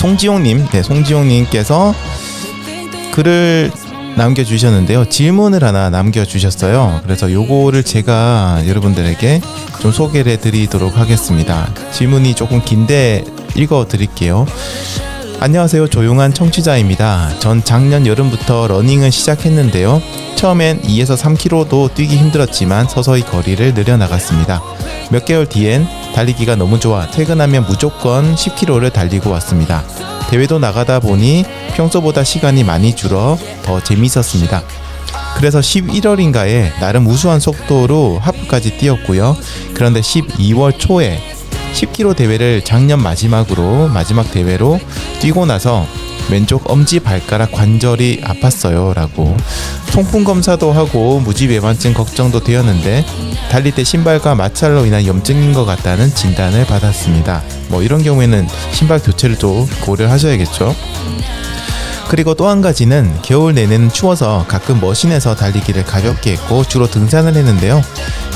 송지용님, 네, 송지용님께서 글을 남겨주셨는데요. 질문을 하나 남겨주셨어요. 그래서 요거를 제가 여러분들에게 좀 소개를 해드리도록 하겠습니다. 질문이 조금 긴데 읽어드릴게요. 안녕하세요. 조용한 청취자입니다. 전 작년 여름부터 러닝을 시작했는데요. 처음엔 2에서 3km도 뛰기 힘들었지만 서서히 거리를 늘려나갔습니다. 몇 개월 뒤엔 달리기가 너무 좋아 퇴근하면 무조건 10km를 달리고 왔습니다. 대회도 나가다 보니 평소보다 시간이 많이 줄어 더 재미있었습니다. 그래서 11월인가에 나름 우수한 속도로 하프까지 뛰었고요. 그런데 12월 초에 10km 대회를 작년 마지막으로 마지막 대회로 뛰고 나서 왼쪽 엄지 발가락 관절이 아팠어요 라고. 통풍 검사도 하고 무지외반증 걱정도 되었는데 달릴 때 신발과 마찰로 인한 염증인 것 같다는 진단을 받았습니다. 뭐 이런 경우에는 신발 교체를 또 고려하셔야겠죠 그리고 또 한 가지는 겨울 내내는 추워서 가끔 머신에서 달리기를 가볍게 했고 주로 등산을 했는데요.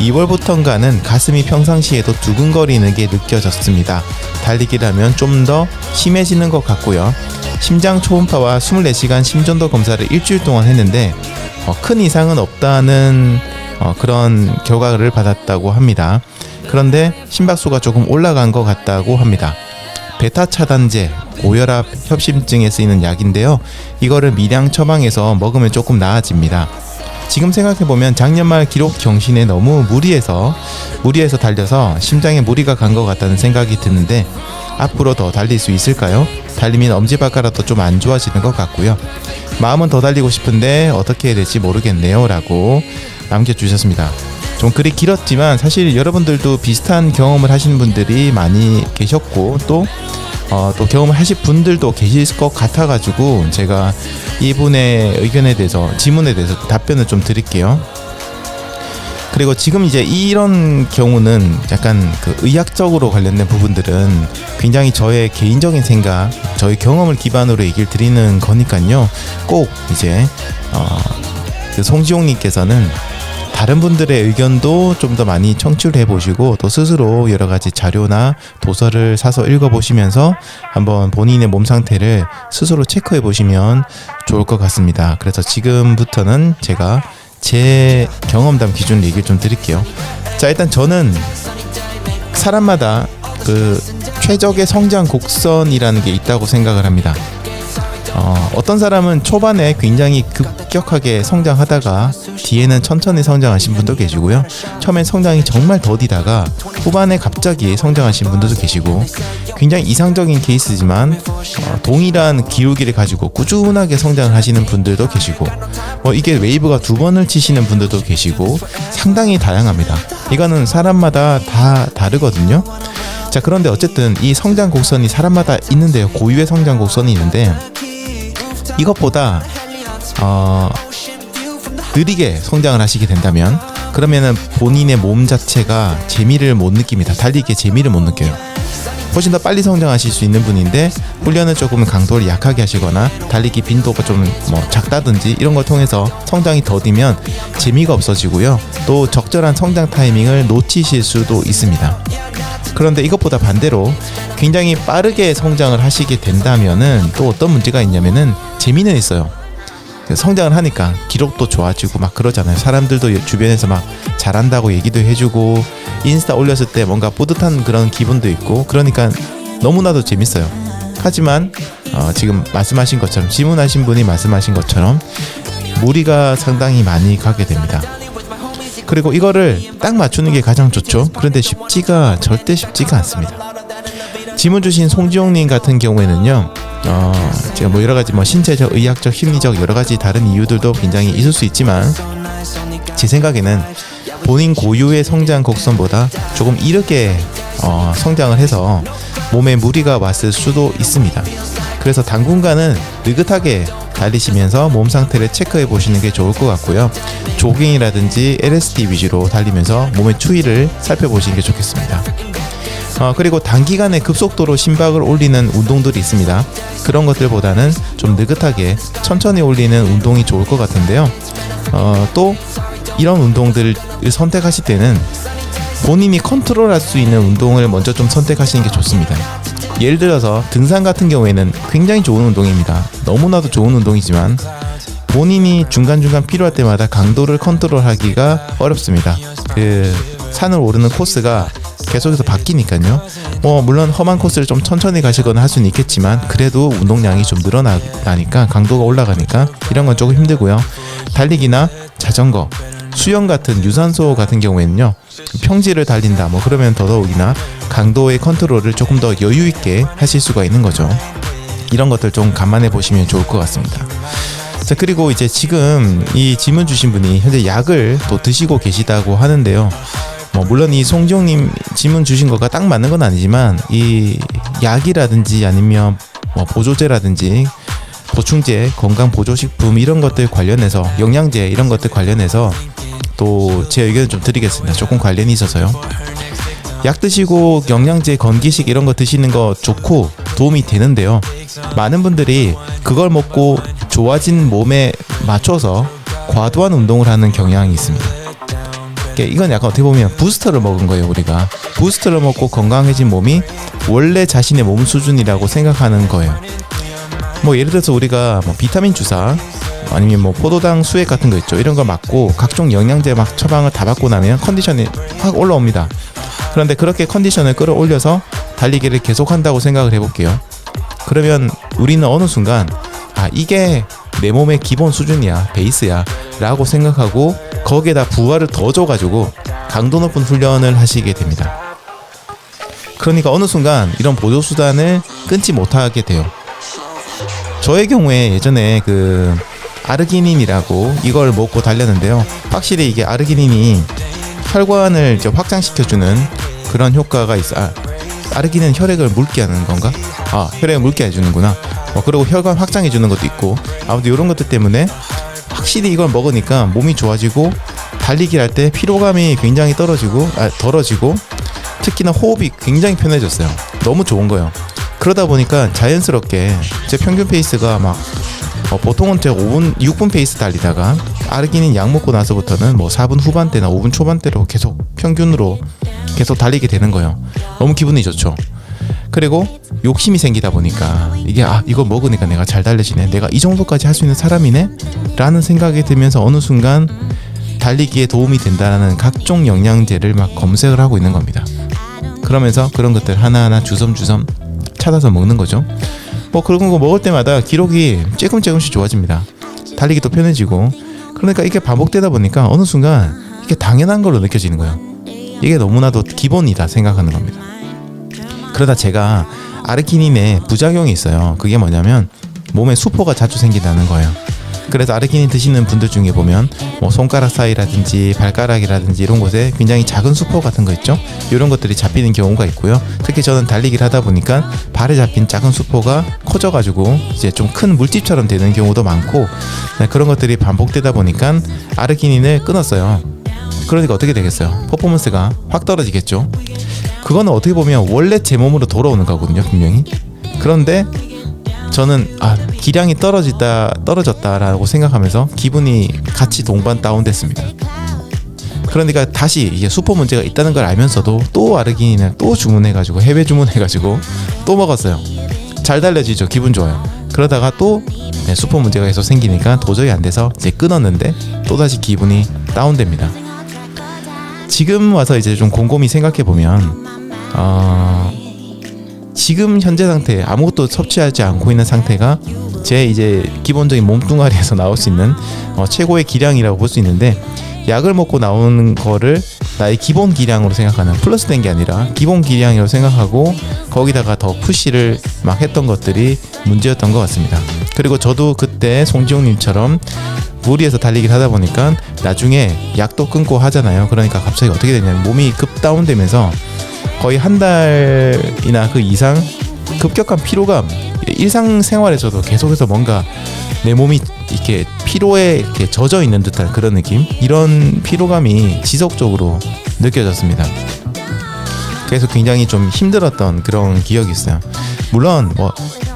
2월부터인가는 가슴이 평상시에도 두근거리는 게 느껴졌습니다. 달리기를 하면 좀 더 심해지는 것 같고요. 심장 초음파와 24시간 심전도 검사를 일주일 동안 했는데 어, 큰 이상은 없다는 어, 그런 결과를 받았다고 합니다. 그런데 심박수가 조금 올라간 것 같다고 합니다. 베타 차단제, 고혈압 협심증에 쓰이는 약인데요. 이거를 미량 처방해서 먹으면 조금 나아집니다. 지금 생각해보면 작년 말 기록 경신에 너무 무리해서 무리해서 달려서 심장에 무리가 간 것 같다는 생각이 드는데 앞으로 더 달릴 수 있을까요? 달리면 엄지발가락도 좀 안 좋아지는 것 같고요. 마음은 더 달리고 싶은데 어떻게 해야 될지 모르겠네요. 라고 남겨주셨습니다. 좀 글이 길었지만 사실 여러분들도 비슷한 경험을 하시는 분들이 많이 계셨고 또 어, 또 경험을 하실 분들도 계실 것 같아가지고 제가 이분의 의견에 대해서 질문에 대해서 답변을 좀 드릴게요. 그리고 지금 이제 이런 경우는 약간 그 의학적으로 관련된 부분들은 굉장히 저의 개인적인 생각, 저의 경험을 기반으로 얘기를 드리는 거니까요. 꼭 이제 어, 그 송지용님께서는 다른 분들의 의견도 좀 더 많이 청취를 해보시고 또 스스로 여러 가지 자료나 도서를 사서 읽어보시면서 한번 본인의 몸 상태를 스스로 체크해 보시면 좋을 것 같습니다. 그래서 지금부터는 제가 제 경험담 기준 얘기를 좀 드릴게요. 자, 일단 저는 사람마다 그 최적의 성장 곡선이라는 게 있다고 생각을 합니다. 어, 어떤 사람은 초반에 굉장히 급격하게 성장하다가 뒤에는 천천히 성장하신 분도 계시고요. 처음엔 성장이 정말 더디다가 후반에 갑자기 성장하신 분들도 계시고 굉장히 이상적인 케이스지만 어, 동일한 기울기를 가지고 꾸준하게 성장을 하시는 분들도 계시고 뭐 이게 웨이브가 두 번을 치시는 분들도 계시고 상당히 다양합니다. 이거는 사람마다 다 다르거든요. 자 그런데 어쨌든 이 성장 곡선이 사람마다 있는데요. 고유의 성장 곡선이 있는데 이것보다 어, 느리게 성장을 하시게 된다면 그러면은 본인의 몸 자체가 재미를 못 느낍니다. 달리기에 재미를 못 느껴요. 훨씬 더 빨리 성장하실 수 있는 분인데 훈련을 조금 강도를 약하게 하시거나 달리기 빈도가 좀 뭐 작다든지 이런 걸 통해서 성장이 더디면 재미가 없어지고요. 또 적절한 성장 타이밍을 놓치실 수도 있습니다. 그런데 이것보다 반대로 굉장히 빠르게 성장을 하시게 된다면은 또 어떤 문제가 있냐면은 재미는 있어요. 성장을 하니까 기록도 좋아지고 막 그러잖아요. 사람들도 주변에서 막 잘한다고 얘기도 해주고 인스타 올렸을 때 뭔가 뿌듯한 그런 기분도 있고 그러니까 너무나도 재밌어요. 하지만 어, 지금 말씀하신 것처럼 질문하신 분이 말씀하신 것처럼 무리가 상당히 많이 가게 됩니다. 그리고 이거를 딱 맞추는 게 가장 좋죠. 그런데 쉽지가 절대 쉽지가 않습니다. 질문 주신 송지용님 같은 경우에는요. 어, 제가 뭐 여러 가지 뭐 신체적, 의학적, 심리적 여러 가지 다른 이유들도 굉장히 있을 수 있지만 제 생각에는 본인 고유의 성장 곡선보다 조금 이르게 어, 성장을 해서 몸에 무리가 왔을 수도 있습니다. 그래서 당분간은 느긋하게 달리시면서 몸 상태를 체크해 보시는 게 좋을 것 같고요. 조깅이라든지 LSD 위주로 달리면서 몸의 추이를 살펴보시는 게 좋겠습니다. 어, 그리고 단기간에 급속도로 심박을 올리는 운동들이 있습니다. 그런 것들보다는 좀 느긋하게 천천히 올리는 운동이 좋을 것 같은데요. 어, 또 이런 운동들을 선택하실 때는 본인이 컨트롤할 수 있는 운동을 먼저 좀 선택하시는 게 좋습니다. 예를 들어서 등산 같은 경우에는 굉장히 좋은 운동입니다. 너무나도 좋은 운동이지만 본인이 중간중간 필요할 때마다 강도를 컨트롤하기가 어렵습니다. 그 산을 오르는 코스가 계속해서 바뀌니까요. 뭐 물론 험한 코스를 좀 천천히 가시거나 할 수는 있겠지만 그래도 운동량이 좀 늘어나니까 강도가 올라가니까 이런 건 조금 힘들고요. 달리기나 자전거, 수영 같은 유산소 같은 경우에는요. 평지를 달린다 뭐 그러면 더더욱이나 강도의 컨트롤을 조금 더 여유 있게 하실 수가 있는 거죠. 이런 것들 좀 감안해 보시면 좋을 것 같습니다. 자 그리고 이제 지금 이 질문 주신 분이 현재 약을 또 드시고 계시다고 하는데요. 뭐 물론 이 송지용님 질문 주신 거가 딱 맞는 건 아니지만 이 약이라든지 아니면 뭐 보조제라든지 보충제, 건강 보조식품 이런 것들 관련해서 영양제 이런 것들 관련해서 또 제 의견을 좀 드리겠습니다. 조금 관련이 있어서요. 약 드시고 영양제, 건기식 이런 거 드시는 거 좋고 도움이 되는데요. 많은 분들이 그걸 먹고 좋아진 몸에 맞춰서 과도한 운동을 하는 경향이 있습니다. 이건 약간 어떻게 보면 부스터를 먹은 거예요, 우리가. 부스터를 먹고 건강해진 몸이 원래 자신의 몸 수준이라고 생각하는 거예요. 뭐 예를 들어서 우리가 뭐 비타민 주사 아니면 뭐 포도당 수액 같은 거 있죠. 이런 거 맞고 각종 영양제 막 처방을 다 받고 나면 컨디션이 확 올라옵니다. 그런데 그렇게 컨디션을 끌어올려서 달리기를 계속한다고 생각을 해볼게요. 그러면 우리는 어느 순간 아 이게 내 몸의 기본 수준이야 베이스야 라고 생각하고 거기에다 부하를 더 줘가지고 강도 높은 훈련을 하시게 됩니다. 그러니까 어느 순간 이런 보조 수단을 끊지 못하게 돼요. 저의 경우에 예전에 그 아르기닌이라고 이걸 먹고 달렸는데요. 확실히 이게 아르기닌이 혈관을 이제 확장시켜주는 그런 효과가 있어. 아, 아르기닌 혈액을 묽게 하는 건가? 아, 혈액을 묽게 해주는구나. 어, 그리고 혈관 확장해주는 것도 있고. 아무튼 이런 것들 때문에 확실히 이걸 먹으니까 몸이 좋아지고 달리기 할때 피로감이 굉장히 떨어지고, 아, 덜어지고 특히나 호흡이 굉장히 편해졌어요. 너무 좋은 거예요. 그러다 보니까 자연스럽게 제 평균 페이스가 막 어, 보통은 제가 5분, 6분 페이스 달리다가 아르기닌 약 먹고 나서부터는 뭐 4분 후반대나 5분 초반대로 계속 평균으로 계속 달리게 되는 거예요. 너무 기분이 좋죠. 그리고 욕심이 생기다 보니까 이게 아 이거 먹으니까 내가 잘 달려지네. 내가 이 정도까지 할 수 있는 사람이네? 라는 생각이 들면서 어느 순간 달리기에 도움이 된다는 각종 영양제를 막 검색을 하고 있는 겁니다. 그러면서 그런 것들 하나하나 주섬주섬 찾아서 먹는 거죠. 뭐 그런 거 먹을 때마다 기록이 조금 조금씩 좋아집니다. 달리기도 편해지고. 그러니까 이게 반복되다 보니까 어느 순간 이게 당연한 걸로 느껴지는 거예요 이게 너무나도 기본이다 생각하는 겁니다 그러다 제가 아르기닌에 부작용이 있어요. 그게 뭐냐면 몸에 수포가 자주 생긴다는 거예요. 그래서 아르기닌 드시는 분들 중에 보면 뭐 손가락 사이라든지 발가락이라든지 이런 곳에 굉장히 작은 수포 같은 거 있죠. 이런 것들이 잡히는 경우가 있고요. 특히 저는 달리기를 하다 보니까 발에 잡힌 작은 수포가 커져가지고 이제 좀 큰 물집처럼 되는 경우도 많고 네, 그런 것들이 반복되다 보니까 아르기닌을 끊었어요. 그러니까 어떻게 되겠어요? 퍼포먼스가 확 떨어지겠죠. 그거는 어떻게 보면 원래 제 몸으로 돌아오는 거거든요, 분명히. 그런데 저는 아 기량이 떨어지다 떨어졌다라고 생각하면서 기분이 같이 동반 다운됐습니다. 그러니까 다시 이게 수포 문제가 있다는 걸 알면서도 또 아르기닌을 또 주문해가지고 해외 주문해가지고 또 먹었어요. 잘 달려지죠, 기분 좋아요. 그러다가 또 네, 수포 문제가 계속 생기니까 도저히 안 돼서 이제 끊었는데 또 다시 기분이 다운됩니다. 지금 와서 이제 좀 곰곰이 생각해 보면 어, 지금 현재 상태 아무것도 섭취하지 않고 있는 상태가 제 이제 기본적인 몸뚱아리에서 나올 수 있는 어, 최고의 기량이라고 볼 수 있는데 약을 먹고 나오는 거를 나의 기본 기량으로 생각하는 플러스 된 게 아니라 기본 기량이라고 생각하고 거기다가 더 푸시를 막 했던 것들이 문제였던 것 같습니다. 그리고 저도 그때 송지용님처럼 무리해서 달리기를 하다 보니까 나중에 약도 끊고 하잖아요. 그러니까 갑자기 어떻게 되냐면 몸이 급 다운되면서 거의 한 달이나 그 이상 급격한 피로감 일상생활에서도 계속해서 뭔가 내 몸이 이렇게 피로에 이렇게 젖어 있는 듯한 그런 느낌 이런 피로감이 지속적으로 느껴졌습니다. 그래서 굉장히 좀 힘들었던 그런 기억이 있어요. 물론 뭐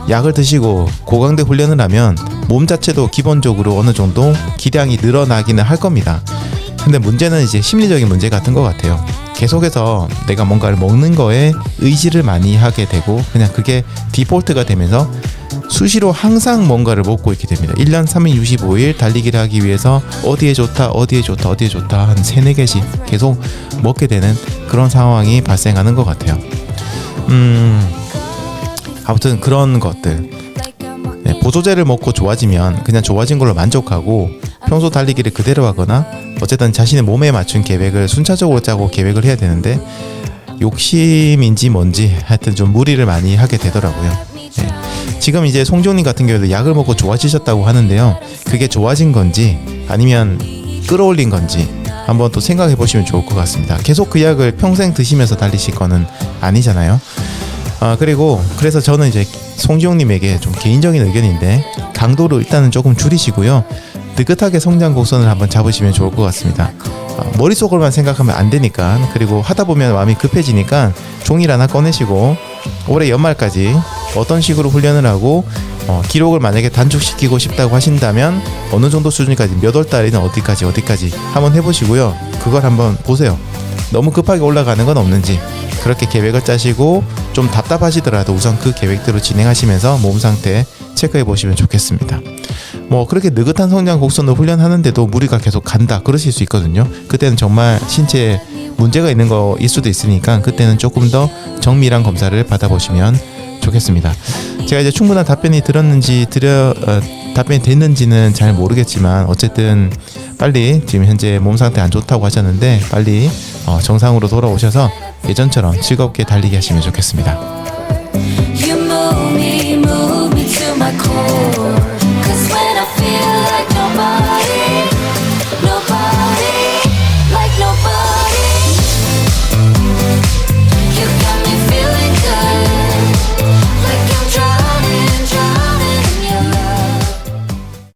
약을 드시고 고강도 훈련을 하면 몸 자체도 기본적으로 어느 정도 기량이 늘어나기는 할 겁니다. 근데 문제는 이제 심리적인 문제 같은 것 같아요. 계속해서 내가 뭔가를 먹는 거에 의지를 많이 하게 되고 그냥 그게 디폴트가 되면서 수시로 항상 뭔가를 먹고 있게 됩니다. 1년 365일 달리기를 하기 위해서 어디에 좋다, 어디에 좋다, 어디에 좋다 한 3, 4개씩 계속 먹게 되는 그런 상황이 발생하는 것 같아요. 음, 아무튼 그런 것들. 네, 보조제를 먹고 좋아지면 그냥 좋아진 걸로 만족하고 평소 달리기를 그대로 하거나 어쨌든 자신의 몸에 맞춘 계획을 순차적으로 짜고 계획을 해야 되는데 욕심인지 뭔지 하여튼 좀 무리를 많이 하게 되더라고요. 네. 지금 이제 송종님 같은 경우도 약을 먹고 좋아지셨다고 하는데요. 그게 좋아진 건지 아니면 끌어올린 건지 한번 또 생각해 보시면 좋을 것 같습니다. 계속 그 약을 평생 드시면서 달리실 거는 아니잖아요. 아 그리고 그래서 저는 이제 송지용님에게 좀 개인적인 의견인데 강도를 일단은 조금 줄이시고요 느긋하게 성장 곡선을 한번 잡으시면 좋을 것 같습니다 아, 머릿속으로만 생각하면 안 되니까 그리고 하다 보면 마음이 급해지니까 종이를 하나 꺼내시고 올해 연말까지 어떤 식으로 훈련을 하고 어, 기록을 만약에 단축시키고 싶다고 하신다면 어느 정도 수준까지 몇 월 달에는 어디까지 어디까지 한번 해보시고요 그걸 한번 보세요 너무 급하게 올라가는 건 없는지 그렇게 계획을 짜시고 좀 답답하시더라도 우선 그 계획대로 진행하시면서 몸 상태 체크해 보시면 좋겠습니다. 뭐 그렇게 느긋한 성장 곡선을 훈련하는데도 무리가 계속 간다 그러실 수 있거든요. 그때는 정말 신체에 문제가 있는 거일 수도 있으니까 그때는 조금 더 정밀한 검사를 받아보시면 좋겠습니다. 제가 이제 충분한 답변이 들었는지 드려 어, 답변이 됐는지는 잘 모르겠지만 어쨌든 빨리 지금 현재 몸 상태 안 좋다고 하셨는데 빨리 어, 정상으로 돌아오셔서 예전처럼 즐겁게 달리기 하시면 좋겠습니다. You move me, move me